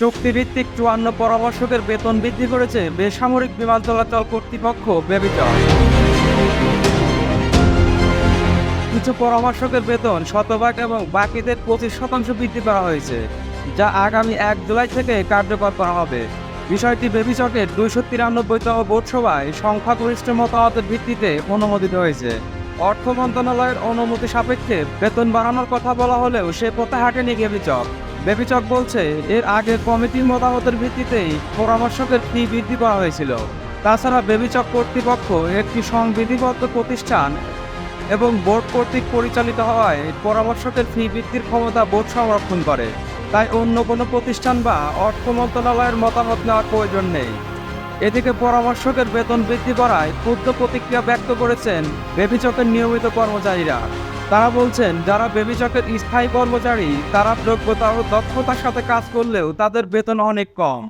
চুক্তিভিত্তিক চুয়ান্ন পরামর্শকের বেতন বৃদ্ধি করেছে বেসামরিক বিমান চলাচল কর্তৃপক্ষ বেবিচর কিছু পরামর্শকের বেতন শতভাগ এবং বাকিদের পঁচিশ শতাংশ বৃদ্ধি করা হয়েছে, যা আগামী এক জুলাই থেকে কার্যকর করা হবে। বিষয়টি বেবিচকের দুইশো তিরানব্বইতম বোর্ড সভায় সংখ্যাগরিষ্ঠ মতামতের ভিত্তিতে অনুমোদিত হয়েছে। অর্থ মন্ত্রণালয়ের অনুমতি সাপেক্ষে বেতন বাড়ানোর কথা বলা হলেও সে পথে হাঁটেনি বেবিচক। বেবিচক বলছে, এর আগে কমিটির মতামতের ভিত্তিতেই পরামর্শকের ফি বৃদ্ধি করা হয়েছিল। তাছাড়া বেবিচক কর্তৃপক্ষ একটি সংবিধিবদ্ধ প্রতিষ্ঠান এবং বোর্ড কর্তৃক পরিচালিত হওয়ায় পরামর্শকের ফি বৃদ্ধির ক্ষমতা বোর্ড সংরক্ষণ করে। তাই অন্য কোনো প্রতিষ্ঠান বা অর্থ মন্ত্রণালয়ের মতামত নেওয়ার প্রয়োজন নেই। এদিকে পরামর্শকের বেতন বৃদ্ধি করায় ক্ষুদ্র প্রতিক্রিয়া ব্যক্ত করেছেন বেবিচকের নিয়মিত কর্মচারীরা। তারা বলছেন যারা বেবিচকের স্থায়ী কর্মচারী তারা যোগ্যতা ও দক্ষতার সাথে কাজ করলেও তাদের বেতন অনেক কম।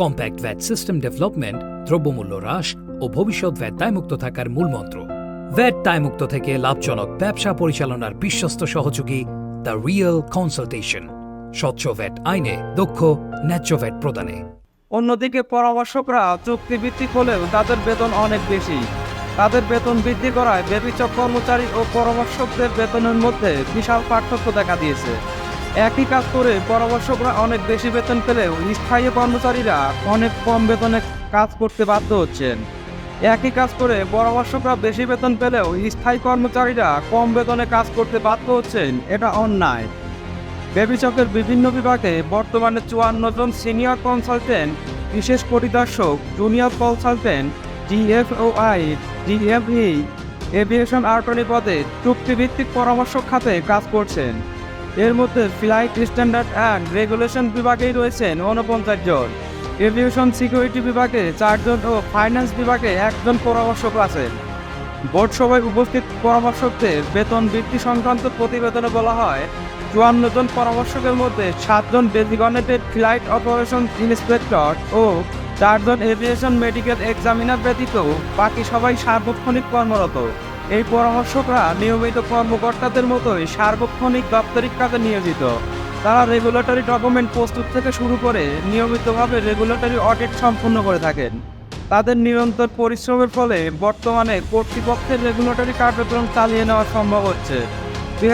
কম্প্যাক্ট ভ্যাট সিস্টেম ডেভেলপমেন্ট দ্রব্যমূল্য হ্রাস ও ভবিষ্যৎ ভ্যাট দায়মুক্ত থাকার মূলমন্ত্র ভ্যাট দায়মুক্ত থেকে লাভজনক ব্যবসা পরিচালনার বিশ্বস্ত সহযোগী দ্য রিয়েল কনসালটেশন স্বচ্ছ ভ্যাট আইনে দক্ষ ন্যায্য ভ্যাট প্রদানে। অন্যদিকে পরামর্শকরা চুক্তিভিত্তিক হলেও তাদের বেতন অনেক বেশি। তাদের বেতন বৃদ্ধি করায় বেবিচক কর্মচারী ও পরামর্শকদের বেতনের মধ্যে বিশাল পার্থক্য দেখা দিয়েছে। একই কাজ করে পরামর্শকরা অনেক বেশি বেতন পেলেও স্থায়ী কর্মচারীরা অনেক কম বেতনে কাজ করতে বাধ্য হচ্ছেন। একই কাজ করে পরামর্শকরা বেশি বেতন পেলেও স্থায়ী কর্মচারীরা কম বেতনে কাজ করতে বাধ্য হচ্ছেন, এটা অন্যায়। বেবিচকের বিভিন্ন বিভাগে বর্তমানে চুয়ান্ন জন সিনিয়র কনসালটেন্ট, বিশেষ পরিদর্শক junior consultant, DFOI DFE aviation আর্টনি পদে চুক্তিভিত্তিক পরামর্শক খাতে কাজ করছেন। এর মধ্যে ফ্লাইট স্ট্যান্ডার্ড অ্যান্ড রেগুলেশন বিভাগেই রয়েছেন ঊনপঞ্চাশ জন। এভিয়েশন সিকিউরিটি বিভাগে চারজন ও ফাইন্যান্স বিভাগে একজন পরামর্শক আছেন। বোর্ড সভায় উপস্থিত পরামর্শকদের বেতন বৃদ্ধি সংক্রান্ত প্রতিবেদনে বলা হয়, চুয়ান্ন জন পরামর্শকের মধ্যে সাতজন ডেজিগনেটেড ফ্লাইট অপারেশন ইন্সপেক্টর ও চারজন এভিয়েশন মেডিকেল এক্সামিনার ব্যতীত বাকি সবাই সার্বক্ষণিক কর্মরত। এই পরামর্শকরা নিয়মিত কর্মকর্তাদের মতোই সার্বক্ষণিক দাপ্তরিক কাজে নিয়োজিত। তারা রেগুলেটরি ডকুমেন্ট প্রস্তুত থেকে শুরু করে নিয়মিতভাবে রেগুলেটরি অডিট সম্পন্ন করে থাকেন। তাদের নিরন্তর পরিশ্রমের ফলে বর্তমানে কর্তৃপক্ষের রেগুলেটরি কার্যক্রম চালিয়ে নেওয়া সম্ভব হচ্ছে। দুই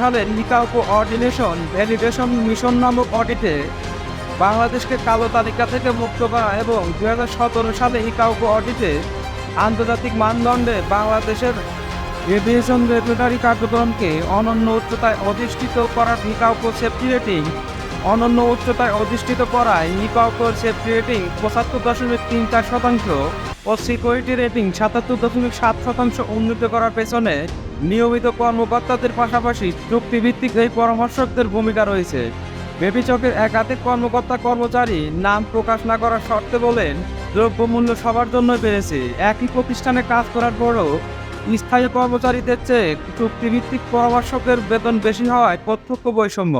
সালের নিকাউকো অর্ডিনেশন ভ্যালিডেশন মিশন নামক অডিটে বাংলাদেশকে কালো তালিকা থেকে মুক্ত করা এবং দু হাজার সতেরো সালে ইকাউকো অডিটে আন্তর্জাতিক মানদণ্ডে বাংলাদেশের এভিয়েশন রেগুলেটরি কার্যক্রমকে অনন্য উচ্চতায় অধিষ্ঠিত করার ইকাউকো সেফটি রেটিং, অনন্য উচ্চতায় অধিষ্ঠিত করায় ইকাউকোর সেফটি রেটিং পঁচাত্তর দশমিক তিন চার শতাংশ ও সিকিউরিটি রেটিং সাতাত্তর দশমিক সাত শতাংশ উন্নীত করার পেছনে নিয়মিত কর্মকর্তাদের পাশাপাশি চুক্তিভিত্তিক এই পরামর্শকদের ভূমিকা রয়েছে। বেবিচকের একাধিক কর্মকর্তা কর্মচারী নাম প্রকাশ না করার শর্তে বলেন, দ্রব্যমূল্য সবার জন্য বেড়েছে। একই প্রতিষ্ঠানে কাজ করার পরও স্থায়ী কর্মচারীদের চেয়ে চুক্তিভিত্তিক পরামর্শকের বেতন বেশি হওয়ায় প্রত্যক্ষ বৈষম্য।